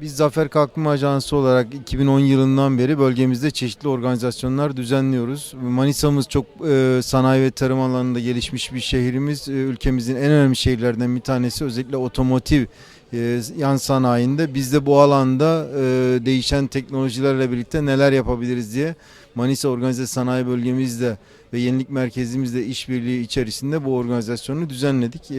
Biz Zafer Kalkınma Ajansı olarak 2010 yılından beri bölgemizde çeşitli organizasyonlar düzenliyoruz. Manisa'mız çok e, sanayi ve tarım alanında gelişmiş bir şehrimiz. E, ülkemizin en önemli şehirlerinden bir tanesi özellikle otomotiv yan sanayinde. Biz de bu alanda e, değişen teknolojilerle birlikte neler yapabiliriz diye Manisa Organize Sanayi Bölgemizde ve Yenilik Merkezimizle işbirliği içerisinde bu organizasyonu düzenledik. E,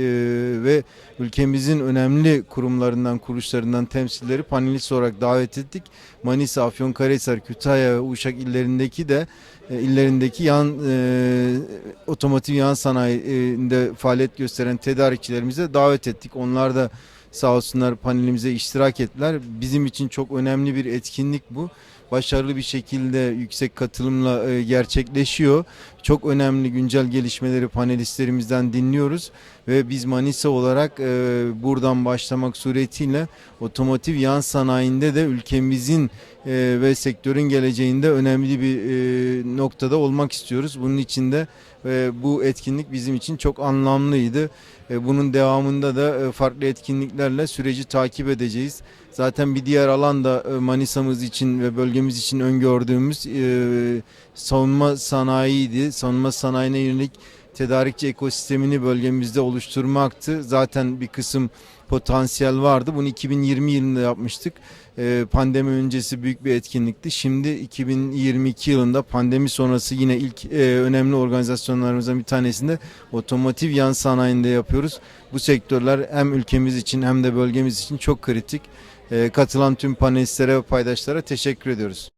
ve ülkemizin önemli kurumlarından, kuruluşlarından temsilcileri panelist olarak davet ettik. Manisa, Afyonkarahisar, Kütahya ve Uşak illerindeki de e, illerindeki yan e, otomotiv yan sanayinde faaliyet gösteren tedarikçilerimize davet ettik. Onlar da sağ olsunlar panelimize iştirak ettiler. Bizim için çok önemli bir etkinlik bu. Başarılı bir şekilde yüksek katılımla e, gerçekleşiyor. Çok önemli güncel gelişmeleri panelistlerimizden dinliyoruz ve biz Manisa olarak e, buradan başlamak suretiyle otomotiv yan sanayinde de ülkemizin e, ve sektörün geleceğinde önemli bir noktada olmak istiyoruz. Bunun için de bu etkinlik bizim için çok anlamlıydı. Bunun devamında da farklı etkinliklerle süreci takip edeceğiz. Zaten bir diğer alan da e, Manisa'mız için ve bölgemiz için öngördüğümüz e, savunma sanayiydi. Savunma sanayine yönelik tedarikçi ekosistemini bölgemizde oluşturmaktı. Zaten bir kısım potansiyel vardı. Bunu 2020 yılında yapmıştık. Ee, Pandemi öncesi büyük bir etkinlikti. Şimdi 2022 yılında pandemi sonrası yine ilk e, önemli organizasyonlarımızdan bir tanesinde otomotiv yan sanayinde yapıyoruz. Bu sektörler hem ülkemiz için hem de bölgemiz için çok kritik. Ee, Katılan tüm panelistlere ve paydaşlara teşekkür ediyoruz.